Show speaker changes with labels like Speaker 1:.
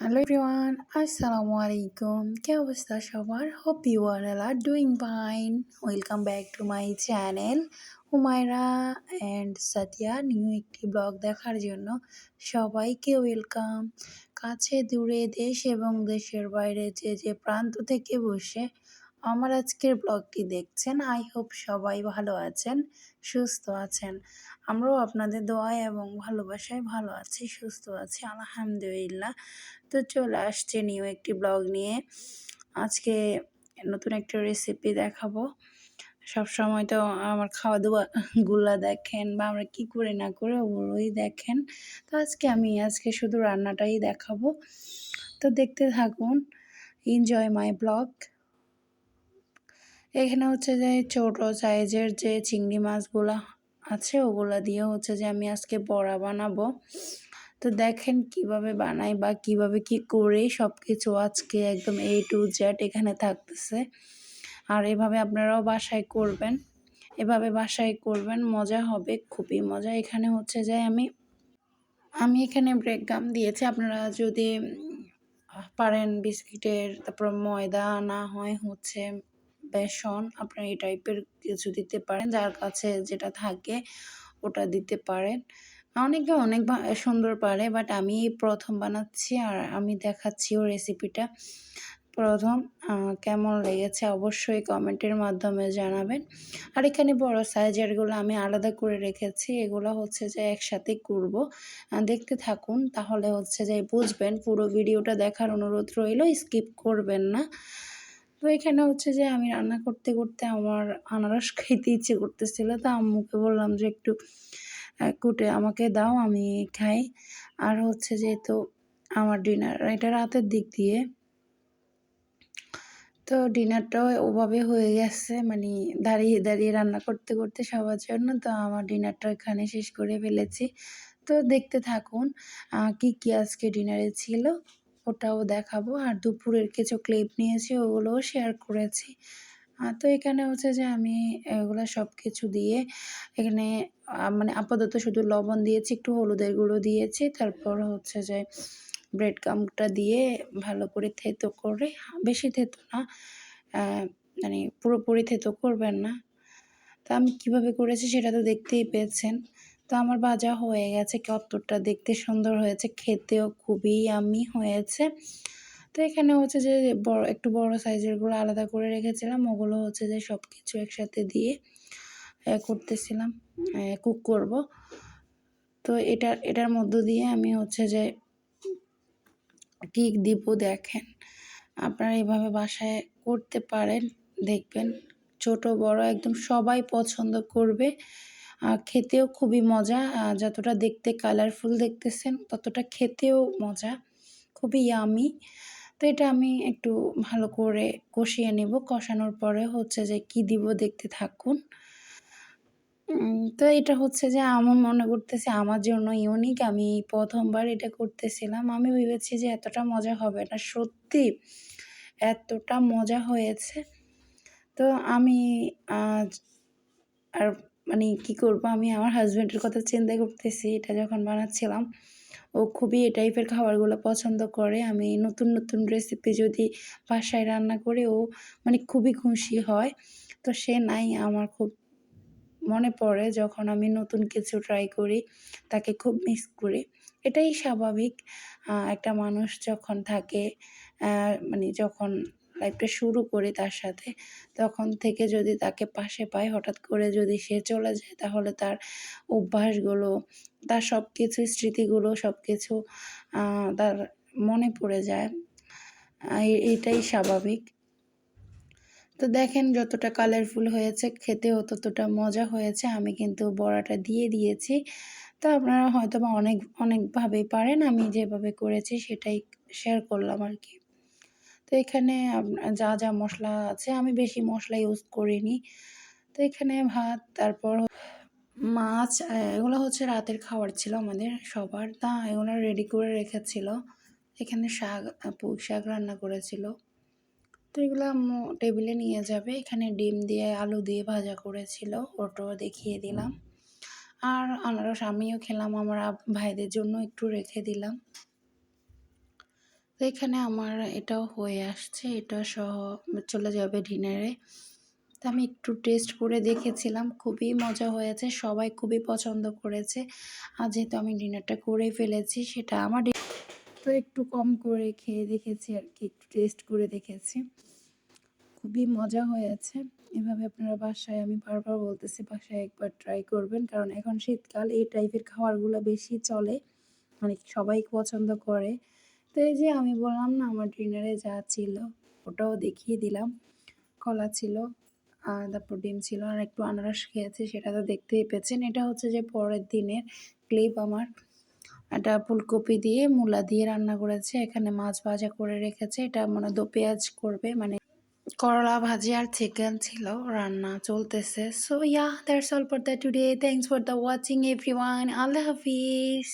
Speaker 1: Hello everyone আসসালামু আলাইকুম কি অবস্থা সবার hope you are all are doing fine welcome back to my channel Humaira and Satia new একটি ব্লগ দেখার জন্য সবাইকে ওয়েলকাম কাছে, দূরে দেশ এবং দেশের বাইরে যে যে প্রান্ত থেকে বসে আমার আজকের ব্লগটি দেখছেন আই হোপ সবাই ভালো আছেন, সুস্থ আছেন। আমরাও আপনাদের দোয়ায় এবং ভালোবাসায় ভালো আছি, সুস্থ আছি, আলহামদুলিল্লাহ। তো চলে আসছে নিউ একটি ব্লগ নিয়ে। আজকে নতুন একটা রেসিপি দেখাবো। সব সময় তো আমার খাওয়া দাওয়া গুলা দেখেন বা আমরা কি করে না করে ওগুলোই দেখেন। তো আজকে আমি, আজকে শুধু রান্নাটাই দেখাবো। তো দেখতে থাকুন এনজয় মাই ব্লগ এখানে হচ্ছে যে ছোট সাইজের যে চিংড়ি মাছগুলো আছে, ওগুলো দিয়ে হচ্ছে যে আমি আজকে বড়া বানাবো। তো দেখেন কীভাবে বানাই বা কীভাবে কি করে সব কিছু আজকে একদম এ টু জেড এখানে থাকতেছে। আর এভাবে আপনারাও বাসায় করবেন। এভাবে বাসায় করবেন, মজা হবে, খুবই মজা। এখানে হচ্ছে যে আমি আমি এখানে ব্রেক গাম দিয়েছি। আপনারা যদি পারেন বিস্কিটের, তারপর ময়দা না হয় হচ্ছে বেসন আপনারা এই টাইপের কিছু দিতে পারেন, যার কাছে যেটা থাকে ওটা দিতে পারেন। অনেকে অনেক সুন্দর পারে বাট আমি প্রথম বানাচ্ছি আর আমি দেখাচ্ছি ও রেসিপিটা প্রথম কেমন লেগেছে অবশ্যই কমেন্টের মাধ্যমে জানাবেন। আর এখানে বড় সাইজেরগুলো আমি আলাদা করে রেখেছি, এগুলো হচ্ছে যে একসাথে করব। দেখতে থাকুন, তাহলে হচ্ছে যে বুঝবেন, পুরো ভিডিওটা দেখার অনুরোধ রইল স্কিপ করবেন না। তো এখানে হচ্ছে যে আমি রান্না করতে করতে আমার আনারস খেতে ইচ্ছে করতেছিল। তো আম্মুকে বললাম যে একটু কুটে আমাকে দাও, আমি খাই। আর হচ্ছে যেহেতু আমার ডিনার, এটা রাতের দিক দিয়ে। তো ডিনারটাও ওভাবে হয়ে গেছে মানে দাঁড়িয়ে দাঁড়িয়ে রান্না করতে করতে সবার জন্য। তো আমার ডিনারটা এখানে শেষ করে ফেলেছি। তো দেখতে থাকুন কি কি আজকে ডিনারে ছিল। ওটাও দেখাবো। আর দুপুরের কিছু ক্লিপ নিয়েছি, ওগুলোও শেয়ার করেছি। তো এখানে হচ্ছে যে আমি এগুলো সব কিছু দিয়ে এখানে মানে আপাতত শুধু লবণ দিয়েছি, একটু হলুদের গুঁড়ো দিয়েছি। তারপর হচ্ছে যে ব্রেড কামটা দিয়ে ভালো করে থেতো করে বেশি থেতো না মানে পুরোপুরি থেতো করবেন না। তা আমি কীভাবে করেছি সেটা তো দেখতেই পেয়েছেন। তো আমার ভাজা হয়ে গেছে কতটা দেখতে সুন্দর হয়েছে, খেতেও খুবই আমি হয়েছে। তো এখানে হচ্ছে যে, বড়, একটু বড় সাইজেরগুলো আলাদা করে রেখেছিলাম, ওগুলো হচ্ছে যে সব কিছু একসাথে দিয়ে করতেছিলাম কুক করব। তো এটা, এটার মধ্য দিয়ে আমি হচ্ছে যে কী দিব দেখেন। আপনারা এভাবে বাসায় করতে পারেন, দেখবেন, ছোট বড় একদম সবাই পছন্দ করবে। খেতেও খুবই মজা। যতটা দেখতে কালারফুল দেখতেছেন, ততটা খেতেও মজা। খুবই ইয়ামি তো এটা আমি একটু ভালো করে কষিয়ে নেব। কষানোর পরে হচ্ছে যে কি দিব দেখতে থাকুন। তো এটা হচ্ছে যে আমার মনে করতেছে আমার জন্য ইউনিক আমি প্রথমবার এটা করতেছিলাম। আমি ভেবেছি যে এতটা মজা হবে না। সত্যি এতটা মজা হয়েছে। তো আমি আর মানে কি করব? আমি আমার হাজব্যান্ডের কথা চিন্তা করতেছি, এটা যখন বানাচ্ছিলাম, ও খুবই এই টাইপের খাবারগুলো পছন্দ করে। আমি নতুন নতুন রেসিপি যদি বাসায় রান্না করে, ও মানে খুবই খুশি হয়। তো সে নাই, আমার খুব মনে পড়ে যখন আমি নতুন কিছু ট্রাই করি, তাকে খুব মিস করি। এটাই স্বাভাবিক। একটা মানুষ যখন থাকে মানে যখন লাইফটা শুরু করি তার সাথে। তখন থেকে যদি তাকে পাশে পাই, হঠাৎ করে যদি সে চলে যায়, তাহলে তার অভ্যাসগুলো, তার সব কিছু স্মৃতিগুলো সব কিছু তার মনে পড়ে যায়। এটাই স্বাভাবিক। তো দেখেন যতটা কালারফুল হয়েছে, খেতেও ততটা মজা হয়েছে, আমি কিন্তু বড়াটা দিয়ে দিয়েছি। তো আপনারা হয়তো বা অনেক, অনেকভাবেই পারেন, আমি যেভাবে করেছি সেটাই শেয়ার করলাম আর কি। তো এখানে যা যা মশলা আছে আমি বেশি মশলা ইউজ করিনি। তো এখানে ভাত, তারপর মাছ এগুলো হচ্ছে রাতের খাবার ছিল আমাদের সবার। তা এগুলো রেডি করে রেখেছিল। এখানে শাক, পুঁই শাক রান্না করেছিল। তো এগুলো টেবিলে নিয়ে যাবে। এখানে ডিম দিয়ে আলু দিয়ে ভাজা করেছিল। ওটাও দেখিয়ে দিলাম। আর আনারস আমিও খেলাম। আমার ভাইদের জন্য একটু রেখে দিলাম। তো এখানে আমার এটাও হয়ে আসছে। এটা সহ চলে যাবে ডিনারে। তো আমি একটু টেস্ট করে দেখেছিলাম। খুবই মজা হয়েছে। সবাই খুবই পছন্দ করেছে। আর যেহেতু আমি ডিনারটা করে ফেলেছি, সেটা আমার তো একটু কম করে খেয়ে দেখেছি আর কি। একটু টেস্ট করে দেখেছি। খুবই মজা হয়েছে। এভাবে আপনারা বাসায়, আমি বারবার বলতেছি, বাসায় একবার ট্রাই করবেন। কারণ এখন শীতকাল, এই টাইপের খাবারগুলো বেশি চলে। মানে সবাই পছন্দ করে। তো এই যে আমি বললাম না, আমার ডিনারে যা ছিল ওটাও দেখিয়ে দিলাম। কলা ছিল আর তারপর ডিম ছিল, আর একটু আনারস খেয়েছি, সেটা তো দেখতেই পেয়েছেন। এটা হচ্ছে যে পরের দিনের ক্লিপ আমার। এটা ফুলকপি দিয়ে মূলা দিয়ে রান্না করেছে, এখানে মাছ ভাজা করে রেখেছে। এটা মানে দো পেঁয়াজ করবে মানে করলা ভাজি আর চিকেন ছিল, রান্না চলতেছে। So yeah that's all for the today thanks for the watching everyone Allah Hafiz.